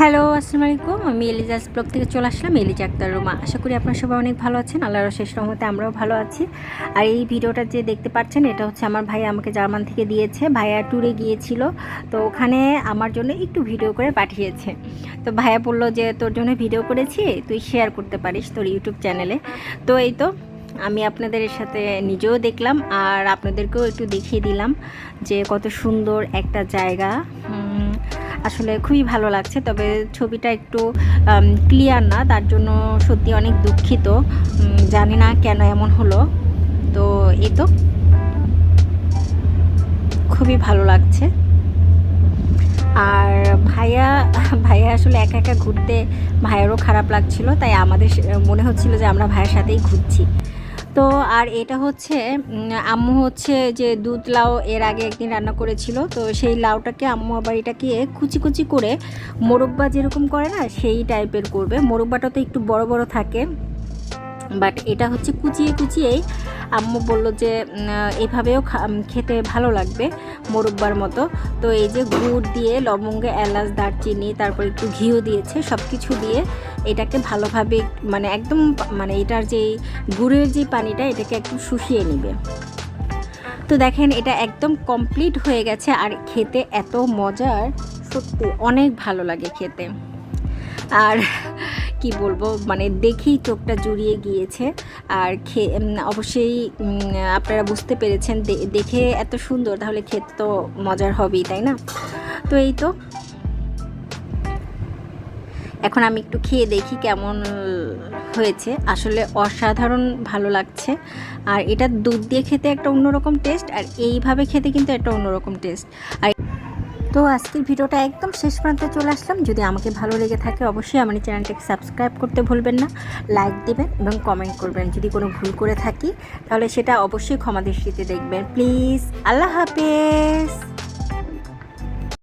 Hello, আসসালামু আলাইকুম। আমি এলিজাস ব্লগ থেকে চলে আসলাম, এলিজা আক্তার রোমা। আশা করি আপনারা সবাই অনেক ভালো আছেন, আল্লাহর শেষ রহমতে আমরাও ভালো আছি। আর এই ভিডিওটা যে দেখতে পাচ্ছেন, এটা হচ্ছে আমার ভাই আমাকে জার্মান থেকে দিয়েছে। ভাইয়া ট্যুরে গিয়েছিল, তো ওখানে আমার জন্য একটু ভিডিও করে পাঠিয়েছে। তো ভাইয়া বলল যে, তোর জন্য ভিডিও করেছি, তুই শেয়ার করতে পারিস তোর ইউটিউব চ্যানেলে তো এই তো, আমি আপনাদের সাথে নিজেও দেখলাম, আর আপনাদেরকেও একটু দেখিয়ে দিলাম যে কত সুন্দর একটা জায়গা। আসলে খুবই ভালো লাগছে, তবে ছবিটা একটু ক্লিয়ার না, তার জন্য সত্যি অনেক দুঃখিত। জানি না কেন এমন হলো। তো এই তো। খুবই ভালো লাগছে। আর ভাইয়া ভাইয়া আসলে একা একা ঘুরতে ভাইয়েরও খারাপ লাগছিল, তাই আমাদের মনে হচ্ছিল যে আমরা ভাইয়ের সাথেই ঘুরছি। তো আর এটা হচ্ছে আম্মু হচ্ছে যে দুধ লাউ এর আগে একদিন রান্না করেছিল, তো সেই লাউটাকে আম্মু আবার এটাকে কুচি কুচি করে মোরব্বা যেরকম করে না, সেই টাইপের করবে। মোরব্বাটা তো একটু বড় বড় থাকে। বাট এটা হচ্ছে কুচিয়ে কুচিয়েই আম্মু বলল যে এভাবেও খেতে ভালো লাগবে মোরব্বার মতো। তো এই যে গুড় দিয়ে লবঙ্গ এলাচ, দারচিনি, তারপর একটু ঘিও দিয়েছে সব কিছু দিয়ে এটাকে ভালোভাবে মানে একদম মানে এটার যে গুড়ের যে পানিটা, এটাকে একটু শুষিয়ে নিবে। তো দেখেন, এটা একদম কমপ্লিট হয়ে গেছে আর খেতে এত মজার, সত্যি অনেক ভালো লাগে খেতে। আর কি বলব মানে দেখেই চোখটা জুড়িয়ে গিয়েছে। আর খেয়ে অবশ্যই আপনারা বুঝতে পেরেছেন দেখে এত সুন্দর, তাহলে খেতে তো মজার হবেই, তাই না? তো এই তো। এখন আমি একটু খেয়ে দেখি কেমন হয়েছে। আসলে অসাধারণ ভালো লাগছে। আর এটা দুধ দিয়ে খেতে একটা অন্যরকম টেস্ট আর এইভাবে খেতে কিন্তু একটা অন্যরকম টেস্ট আর তো আজকের ভিডিওটা একদম শেষ প্রান্তে চলে আসলাম। যদি আমাকে ভালো লেগে থাকে অবশ্যই আমার চ্যানেলটাকে সাবস্ক্রাইব করতে ভুলবেন না, লাইক দেবেন এবং কমেন্ট করবেন। যদি কোনো ভুল করে থাকি, তাহলে সেটা অবশ্যই ক্ষমা দৃষ্টিতে দেখবেন। প্লিজ, আল্লাহ হাফেজ।